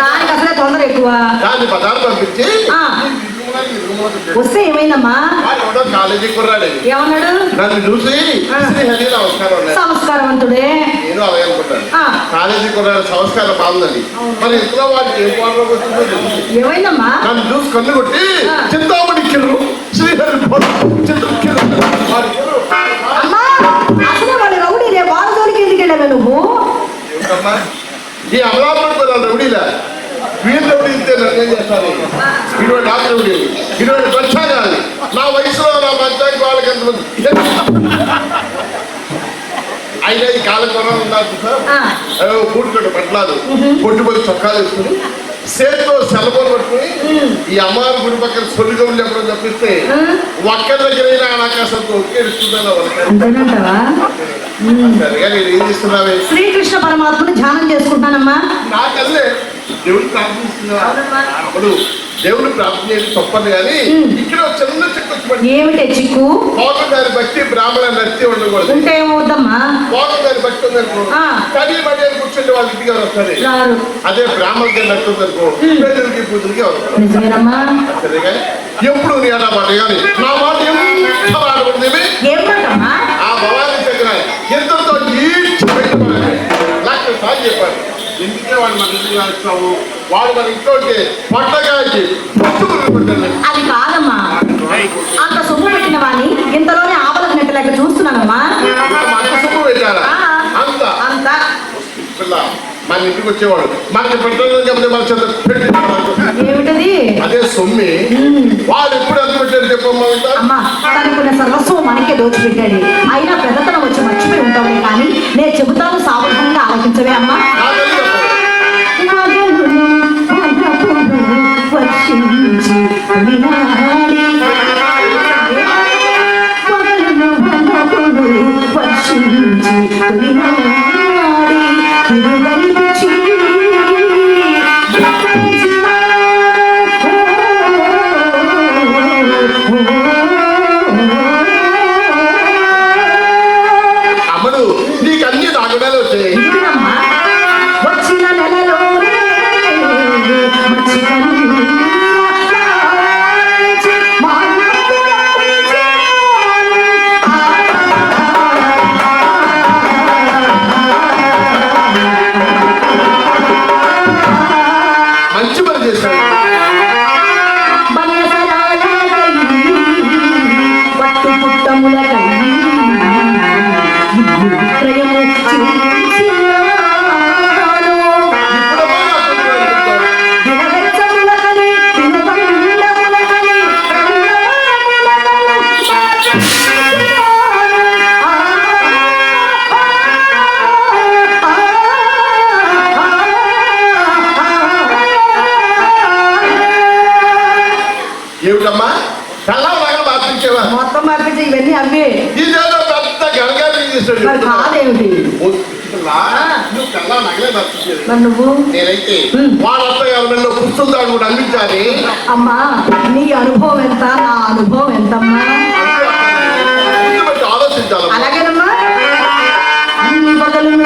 దానికి అసలే తొందర ఎక్కువ దాన్ని పదార్థం పంపించి. వస్తే ఏమైందమ్మా కాలేజీ కుర్రాడు ఏమన్నాడు నన్ను చూసి. సంస్కారవంతుడే నేను అలాగే అనుకుంటాను. కాలేజీ కుర్రాడు సంస్కారం బాగుందని మరి ఇంట్లో వాడికి ఏం తెలియదు. ఏమైందమ్మా నన్ను చూసి కన్ను కొట్టి. చింతామణి కిర్రు శ్రీహరి. అమ్మా అసలే వాడు రౌడీలే వాళ్ళ జోలికి ఎందుకు వెళ్ళావే నువ్వు? ఈ అమలాపురం కూడా రౌడీలా వీళ్ళు రౌడీ ఇస్తే నిర్ణయం చేస్తారు? ఇటువంటి నాకు రౌడీ ఇటువంటి కాదు. నా వయసులో నా బచ్చాకి వాళ్ళకి ఎంతమంది అయినా ఈ కాలం కొనాలి ఉన్నారు సార్? ఆ. కూడుకోండి పట్లాలు పొట్టు పొట్టి చొక్కాలు వేసుకుని చేతితో సెలవులు పట్టుకుని ఈ అమ్మవారి గుడి పక్కన సొల్లిగములు చెప్పడం తప్పిస్తే ఒక్కరి దగ్గర చేస్తున్నావే? శ్రీకృష్ణ పరమాత్మని ధ్యానం చేసుకుంటానమ్మా నాకల్లే దేవుడిని ప్రార్థిస్తున్నా అప్పుడు దేవుడిని ప్రార్థన చేయడం తప్పదు కానీ ఇక్కడ చిన్న పడి ఏమిటే చిక్కు? పోగం దాని బట్టి బ్రాహ్మణ నచ్చి ఉండకూడదు. ఉంటే ఏమవుద్దమ్మా? పోగం దాని బట్టి ఉందనుకో ఆ. కడి బడి అని కూర్చుంటే వాళ్ళ ఇంటికి ఎవరు వస్తారు అదే బ్రాహ్మణ గారి నట్టు ఉందనుకో పేదలకి పూజలకి ఎవరు? వస్తారు ఎప్పుడు నీ అన్న మాట కానీ నా మాట ఎంత ఆడబడింది మన ఇంటికి మన ఉంటే అది కాదమ్మా. అంత సొమ్ము పెట్టిన వాణ్ణి ఇంతలోనే ఆపలకు నెట్టలేక చూస్తున్నానమ్మా. సొమ్ము పెట్టారా అంత? అంత. మన ఇంటికి వచ్చేవాడు మనకి పెట్టడం చెప్తే మన చేత పెట్టి ఏమిటది? అదే సొమ్మి. వాడు ఎప్పుడు ఎంత పెట్టాడు చెప్పమ్మా తనకున్న సర్వస్వం మనకే దోచిపెట్టాడు. అయినా పెద్దతనం వచ్చి మర్చిపోయి ఉంటామే కానీ నేను చెబుతాను ఏమిటమ్మా? కళ్ళలాగా మార్పించేవా? మొత్తం మార్పించి ఇవన్నీ అమ్మి. ఇదేదో పెద్ద గణగారి చేశాడు. మరి కాదేమిటి? కళ్ళ మరి నువ్వు? నేనైతే ఎవరిలో పుస్తలు దాడు కూడా అందించాలి. అమ్మా నీ అనుభవం ఎంత? నా అనుభవం ఎంతమ్మా? ఆలోచించాలి అలాగేనమ్మా. అన్ని బదులను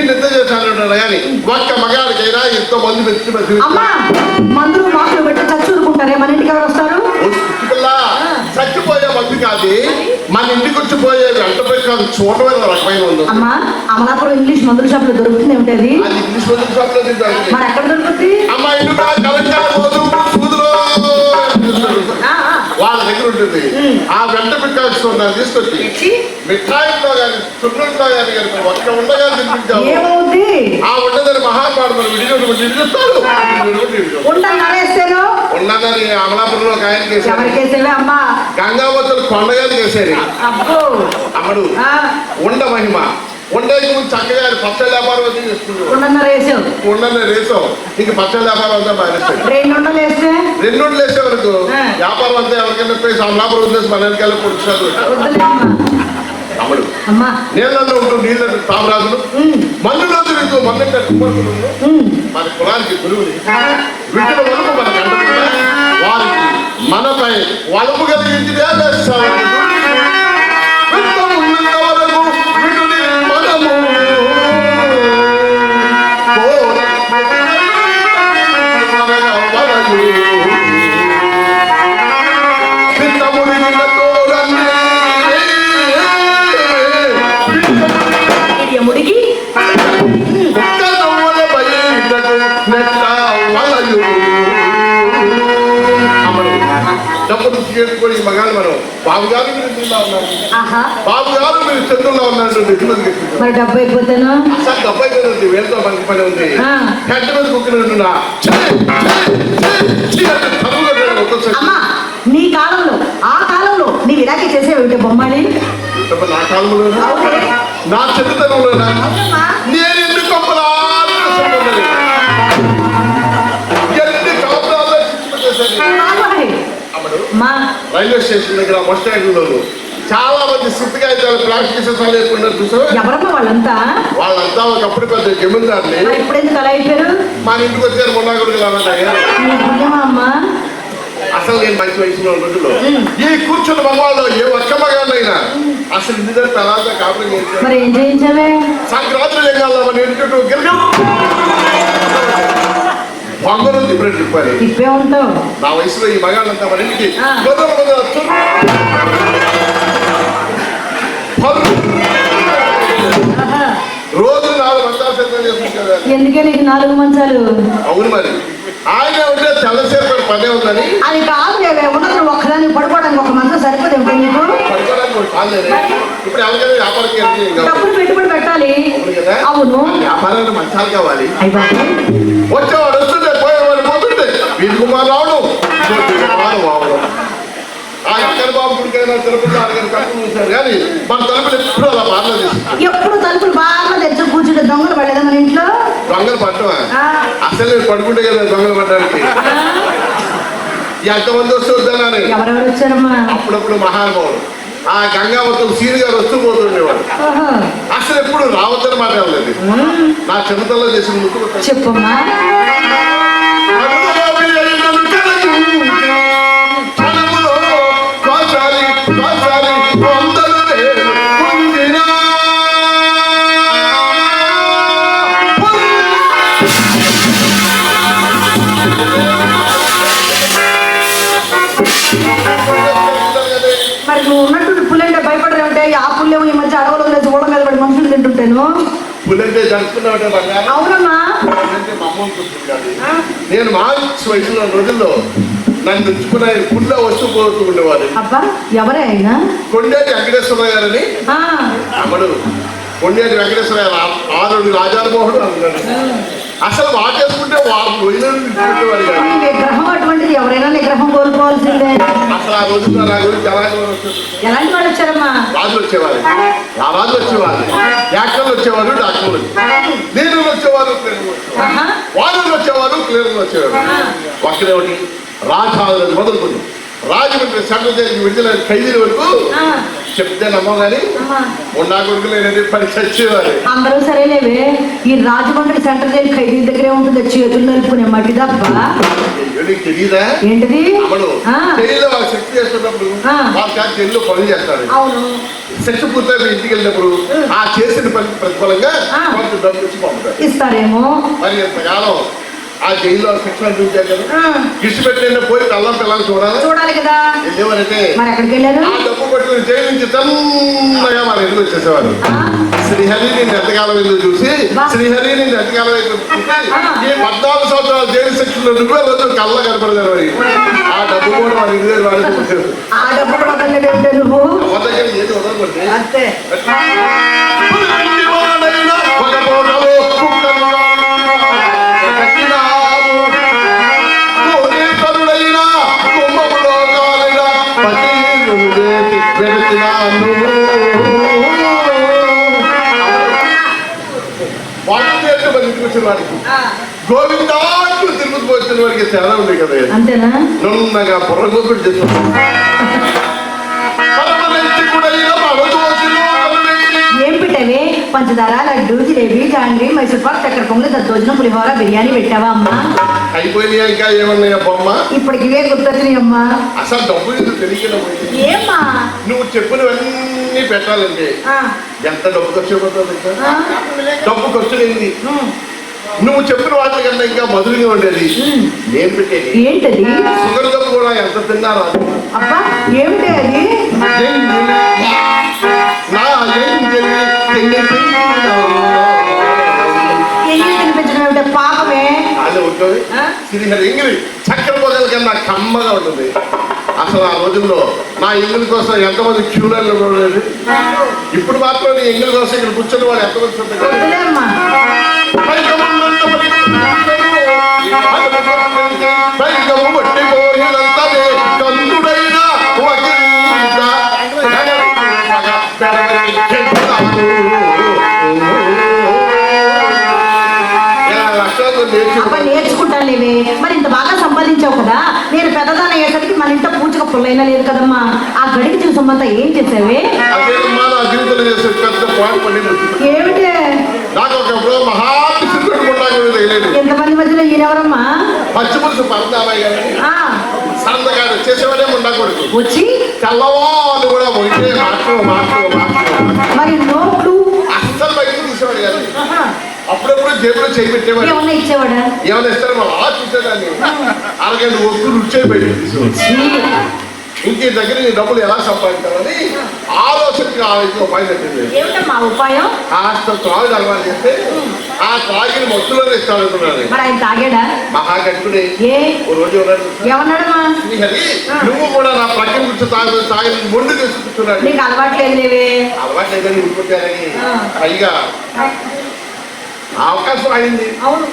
వీడిని ఎంత చేశాను కానీ ఒక్క మగాడికైనా ఎంతో మంది వ్యక్తి అమ్మా మందులు మాటలు పెట్టి చచ్చూరుకుంటారే? మన ఇంటికి ఎవరు వస్తారు? చచ్చిపోయే మంది కాదు. మన ఇంటికి వచ్చి పోయే వెంట కాదు చూడమైన రకమైన ఉంది అమ్మా అమలాపురం ఇంగ్లీష్ మందుల షాప్లో దొరుకుతుంది ఏమిటది ఇంగ్లీష్ మందుల షాప్లో మరి ఎక్కడ దొరుకుతుంది? అమ్మ ఇల్లు కలెక్టర్. వాళ్ళ దగ్గర ఉంటుంది. ఆ వెంట పిక్కాల్సి తీసుకొచ్చి తెచ్చి మిఠాయిలో కానీ చుట్టూలో కానీ కానీ ఒక్క ఉండగా తినిపించాము ఏమవుద్ది ఆ ఉండదని మహాపాడతారు విడిగొట్టు విడిగిస్తాడు ఉండ నరేస్తేను ఉన్నదని అమలాపురంలో ఒక ఆయన చేశారు గంగావతులు కొండగారు చేశారు అమ్మడు ఉండ మహిమ. ఉండకి ముందు చక్కగా పచ్చడి వ్యాపారం అది చేస్తుంది ఉండ నరేసావు ఉండని రేసాం ఇంక పచ్చడి వ్యాపారం అంతా మానేస్తాడు. రెండు వేస్తే వరకు. వ్యాపారం అంతా ఎవరికైనా పోయి వదిలేసి మన వెనకాల అమ్మడు అమ్మా. నీళ్ళల్లో ఉంటూ నీళ్ళ తామరాజులు మన్నులో తిరుగుతూ మన్ను. మన కులానికి గురువుని వీటిల వరకు మన కంటే వారికి మనపై వలుపు మనం బాబు గారు మీరు ఉన్నారు బాబు గారు మీరు చంద్రుల్లో ఉన్నారు మరి డబ్బు అయిపోతాను అసలు డబ్బై ఉంది వేరుతో మనకి పని ఉంది. హెడ్ మీద కుక్కినట్టున్నా నీ కాలంలో ఆ కాలంలో నీవు ఇలాగే చేసేవి బొమ్మాలి నా కాలంలో. నా. నేను ఎందుకు ఎన్ని కాపురాల్లో చిక్కుపెట్టేశాను. రైల్వే స్టేషన్ దగ్గర బస్ స్టాండ్లో చాలా మంది సిద్ధగా ప్లాస్టిక్ సీసాలు వేసుకుంటారు చూసావా? ఎవరమ్మా వాళ్ళంతా? వాళ్ళంతా ఒకప్పుడు పెద్ద జమీందారుని మరి ఇప్పుడు ఎందుకు అలా అయిపోయారు? మన ఇంటికి వచ్చారు మొన్న అసలు నేను మంచి వయసులో రోజుల్లో. ఈ కూర్చున్న మగవాళ్ళు ఏ ఒక్క మగాళ్ళైనా అసలు ఇంటి దగ్గర తలాంతా కాపురం చేయించావే? సంక్రాంతి లింగాల్లో మన ఇంటి గిరిగం తిప్పినట్టు చెప్పారు తిప్పే ఉంటావు. నా వయసులో ఈ మగాళ్ళంతా మన ఇంటికి. రోజు నాలుగు మంచాలు సిద్ధం చేసుకుంటారు. ఎందుకే నీకు నాలుగు మంచాలు? అవును మరి. ఆయన ఉంటే తెల్లసేపు పనే ఉందని. అది కాదు ఉన్నది ఒక్కదానికి పడుకోవడానికి ఒక మంచం సరిపోదు నీకు. ఇప్పుడు ఎవరికైనా వ్యాపారం. డబ్బులు పెట్టుబడి పెట్టాలి. అవును వ్యాపారానికి మంచాలు కావాలి. వచ్చేవాడు వస్తుంటే పోతుంటే వీధి కుమార్ రావడం చోటు కుమార్ రావడం ఆ అక్కడి బాబు గుడికైనా తిరుపతి ఆడగారు కట్టు చూశారు కానీ మన తలుపులు ఎప్పుడు అలా తలుపులు బాగా తెచ్చు కూర్చుంటే దొంగలు పడలేదా మన ఇంట్లో? దొంగలు పట్టమా అసలు నేను పడుకుంటే కదా దొంగలు పట్టడానికి. ఎంతమంది వస్తూ వద్దానని ఎవరెవరు వచ్చారమ్మా? అప్పుడప్పుడు మహానుభావుడు. ఆ గంగావతం సీని గారు వస్తూ పోతుండేవాడు. అసలు ఎప్పుడు రావద్దని మాట్లాడలేదు ఉమ్, నా చిన్నతల్లో చేసిన ముక్కు చెప్పమ్మా. తింటుంటాను పులంటే జరుపుకున్నామంటే బంగారం అవునమ్మా. పులంటే మా అమ్మ కాదు. నేను మార్చి వయసులో రోజుల్లో నన్ను ఉంచుకున్న పుల్ల వస్తూ పోతూ ఉండేవాడు. అబ్బా ఎవరే అయినా కొండేటి వెంకటేశ్వర గారని. అమ్మడు కొండేటి వెంకటేశ్వర ఆరుడు రాజారమోహుడు అన్నాడు అసలు వాటేసుకుంటే నీ విగ్రహం ఎవరైనా నిగ్రహం కోల్పోవాల్సిందే. అసలు ఆ రోజు నా గురించి ఎలాంటి వాళ్ళు వచ్చారమ్మా? రాజులు వచ్చేవారు ఆ రాజులు వచ్చేవారు యాక్టర్లు వచ్చేవారు డాక్టర్లు వచ్చేవారు. నీళ్ళు వచ్చేవారు క్లీనర్లు వచ్చేవారు. వానరులు వచ్చేవారు ఒకటి రాజాలను మొదలుకొని రాజమండ్రి సెంట్రల్ జైలుకి విడుదల ఖైదీల వరకు. చెప్తే నమ్మం కానీ ఉన్నా కొడుకులు ఏంటంటే పరీక్ష వచ్చేవారు అందరూ సరేలేవే ఈ రాజమండ్రి సెంటర్ జైలు ఖైదీ దగ్గరే ఉంటుంది చేతులు నలుపుకునే మట్టి తప్ప. తెలియదా ఏంటిది? జైల్లో శక్తి చేస్తున్నప్పుడు. వాళ్ళ జైల్లో పనులు చేస్తారు. అవును. శిక్ష పూర్తయి ఇంటికి వెళ్ళినప్పుడు ఆ. చేసిన పని ప్రతిఫలంగా. కొంత డబ్బు ఇచ్చి పంపుతారు. ఇస్తారేమో. మరి ఇంతకాలం ఆ జైల్లో శిక్షణ చూపించారు కదా. ఆ, ఇష్ట పెట్టి పోయి అల్లం పిల్లలు చూడాలి? చూడాలి కదా. వెళ్ళేవారంటే మరి ఎక్కడికి వెళ్ళారు? ఆ డబ్బు పట్టుకుని జైలు నుంచి తన్నగా మన ఇంటికి వచ్చేసేవారు. శ్రీహరి నేను ఎంతకాలం ఎందుకు చూసి. శ్రీహరి నేను ఎంతకాలం చూసి ఆ. ఈ పద్నాలుగు సంవత్సరాల జైలు శిక్షలో నువ్వే రోజు కళ్ళ కనపడలేదు మరి. ఆ డబ్బు కూడా మన ఇంటి దగ్గర వాడుకుంటారు ఆ డబ్బు కూడా వదలలేదంటే నువ్వు? ఏది వదలకుంటే అంతే. వాడికి. గోవిందాట్లు తిరుపతి వచ్చిన వాడికి తేడా ఉంది కదా. అంతేనా? నున్నగా పొరగొకటి చేస్తున్నాడు పంచదార లడ్డు జిలేబీ జాంగ్రీ మైసూర్ పాక్ చక్కెర పొంగలి దద్దోజనం పులిహోర బిర్యానీ పెట్టావా అమ్మా? అయిపోయినాయి ఇంకా ఏమన్నాయా బొమ్మ? ఇప్పటికి ఇవే గుర్తొచ్చినాయి అమ్మా. అసలు డబ్బు తెలియకుండా పోయింది ఏమ్మా? నువ్వు చెప్పినవన్నీ పెట్టాలంటే. ఆ, ఎంత డబ్బు ఖర్చు అయిపోతుంది డబ్బు ఖర్చు అయింది నువ్వు చెప్పిన వాటి కన్నా ఇంకా మధురంగా ఉండేది. నేను పెట్టేది. ఏంటది? షుగర్ డబ్బు కూడా ఎంత తిన్నా రాదు. అబ్బా ఏమిటి అది? ఉంటుంది ఆ? శ్రీహరి ఎంగిలి చక్కెర పొగల కన్నా కమ్మగా ఉంటుంది అసలు ఆ రోజుల్లో నా ఎంగిలి కోసం ఎంతమంది క్యూ లైన్లో ఉండేది ఇప్పుడు మాత్రం నీ ఎంగిలి కోసం ఇక్కడ కూర్చొని వాడు ఎంతమంది నేర్చుకుంటాను లేవే మరి ఇంత బాగా సంపాదించావు కదా? నేను పెద్దదాన్ని అయ్యేసరికి మన ఇంట్లో పూజక పుల్లైనా లేదు కదమ్మా. ఆ గడికి చూసమ్మంతా ఏం చేసావే ఏమిటి? ఎంతమంది మధ్యలో ఈయనెవరమ్మా చేసేవాడే ఉండకూడదు వచ్చి? తెల్లవాళ్ళు కూడా మరి నోట్లు అప్పుడప్పుడు జేబులో చేయి పెట్టేవాడు. ఏమన్నా ఇచ్చేవాడా? ఏమైనా ఇస్తారు ఆ చూసేదాన్ని రుచి ఇంకే దగ్గర నీ డబ్బులు ఎలా సంపాదించాలని ఆలోచనకి ఆలోచన ఉపాయం పెట్టింది. ఏమిటమ్మా ఉపాయం? కాస్త త్రాగు అలవాటు చేస్తే ఆ త్రాగిని మత్తులోనే ఇస్తానుకున్నాను మరి ఆయన తాగాడా? మహాగట్టుడే ఓ రోజు ఉన్నాడు. ఏమన్నాడమ్మా? శ్రీహరి నువ్వు కూడా నా ప్రక్కన కూర్చో తాగు తాగి ముందు తీసుకుంటున్నాడు నీకు అలవాట్లేదు లేవే అలవాటు లేదని ఊరుకుంటారని ఆ. అవకాశం అయింది. అవును.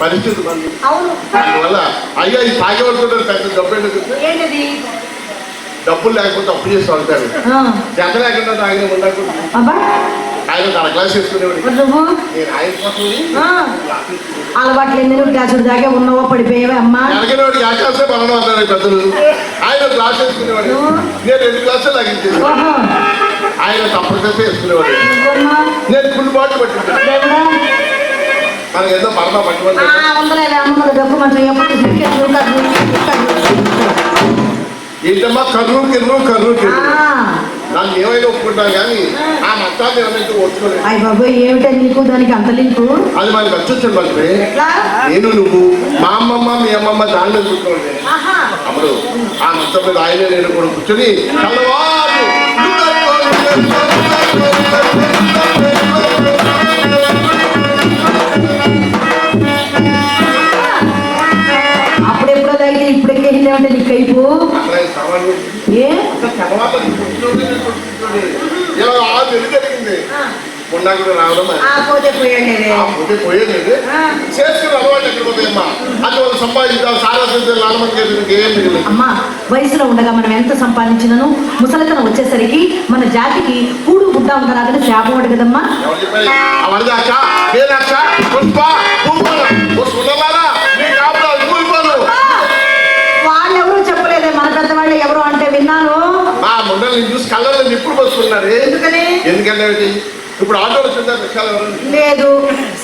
పరిస్థితి మంది. అవును. అందువల్ల అయ్యా ఈ తాగేవాడుతుంటారు పెద్ద డబ్బు ఏంటది? డబ్బులు లేకపోతే అప్పు ఉంటారు ఆ, జత లేకుండా తాగిన ఉండకూడదు అబ్బా. ఆయన తన క్లాస్ నువ్వు? నేను ఆయన కోసం ఆ, అలవాట్లేదు నువ్వు గ్యాసుడు దాకా ఉన్నావో పడిపోయావే అమ్మా? వెనకనేవాడికి ఆకాశం మనం అన్నారు పెద్దలు. ఆయన క్లాస్ వేసుకునేవాడు. నేను రెండు క్లాసులు లాగించేది ఆయన తప్పనిసరి నువ్వమ్మా నేను ఫుల్ బాటిల్ దేవుడా మనకి ఏదో కర్రు, కర్రు. ఏంటమ్మా? కర్రు కిర్రు కర్రు కిర్రు. ఆ, నన్ను ఏమైనా ఒప్పుకుంటాను కానీ ఆ మతాన్ని ఏమైనా ఒప్పుకోలేదు అయ్య బాబోయ్ ఏమిటా నీకు? దానికి అంత లింకు? అది మనకి వచ్చొచ్చింది మనకి నేను నువ్వు మా అమ్మమ్మ మీ అమ్మమ్మ దానిలో కూర్చోండి ఆహా. అప్పుడు ఆ మంచం మీద ఆయన నేను కూడా కూర్చొని తెల్లవారు మొన్న కూడా రావడం ఆ పోతే పోయండి ఆ పోతే పోయేది చేసుకుని అలవాటు ఎక్కడ పోతాయమ్మా అది వాళ్ళు సంపాదించాలి సారా నాలుగు ఏం అమ్మా వయసులో ఉండగా మనం ఎంత సంపాదించినను? ముసలితనం వచ్చేసరికి మన జాతికి కూడు గుడ్డ ఉండరాదని శాపం ఒకటి కదమ్మా. ఎందుకంటే ఇప్పుడు ఆటోలు వచ్చిందా? రిక్షాలు లేదు.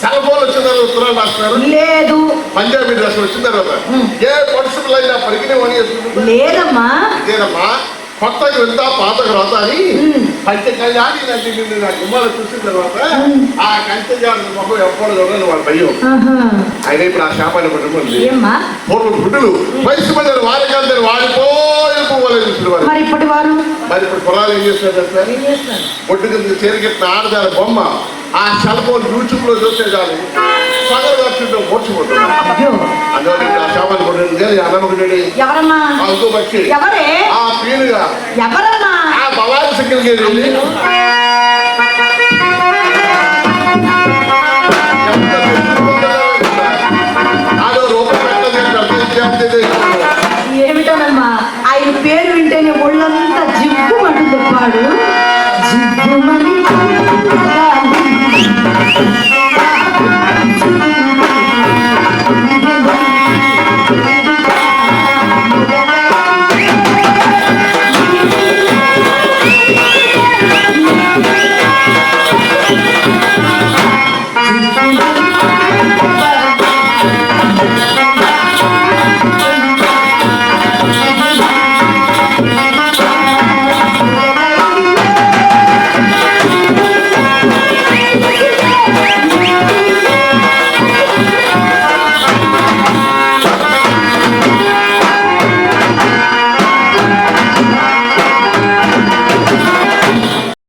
సెల్ ఫోన్ తర్వాత ఉత్తరాలు రాస్తున్నారు లేదు. పంజాబీ డ్రెస్ తర్వాత ఏ పరిస్థితులు అయినా పరిగిన వని వేసుకుంటుంది? లేదమ్మా. ఇదేనమ్మా కొత్తగా వెళ్తా పాతకు రాత అని. పంచ కళ్యాణి నిన్ను నా గుమ్మాలు చూసిన తర్వాత ఆ కంచె జాడు మొహం ఎప్పుడు చూడని వాళ్ళ భయం. ఆయన ఇప్పుడు ఆ శాపాన్ని పట్టుకుంది పూర్వం గుడ్డులు వయసు మీద వారికందరు వాడిపోయి పువ్వులు చూసిన మరి ఇప్పటి వారు? మరి ఇప్పుడు పొలాలు ఏం చేస్తున్నారు ఒడ్డు కింద చేరికెట్టిన ఆడదాని బొమ్మ ఆ సెల్ఫోన్ యూట్యూబ్లో చూస్తే చాలు. సగం దర్శనంలో మోర్చిపోతుంది అయ్యో. అందువల్ల ఇప్పుడు ఆ ఎవరమ్మా పక్షి. ఎవరే? పీనుగా ఎవరమ్మా భవాని ఏమిటోనమ్మా ఆయన పేరు వింటేనే ఒళ్ళంతా జివ్వు అంటుంది వాడు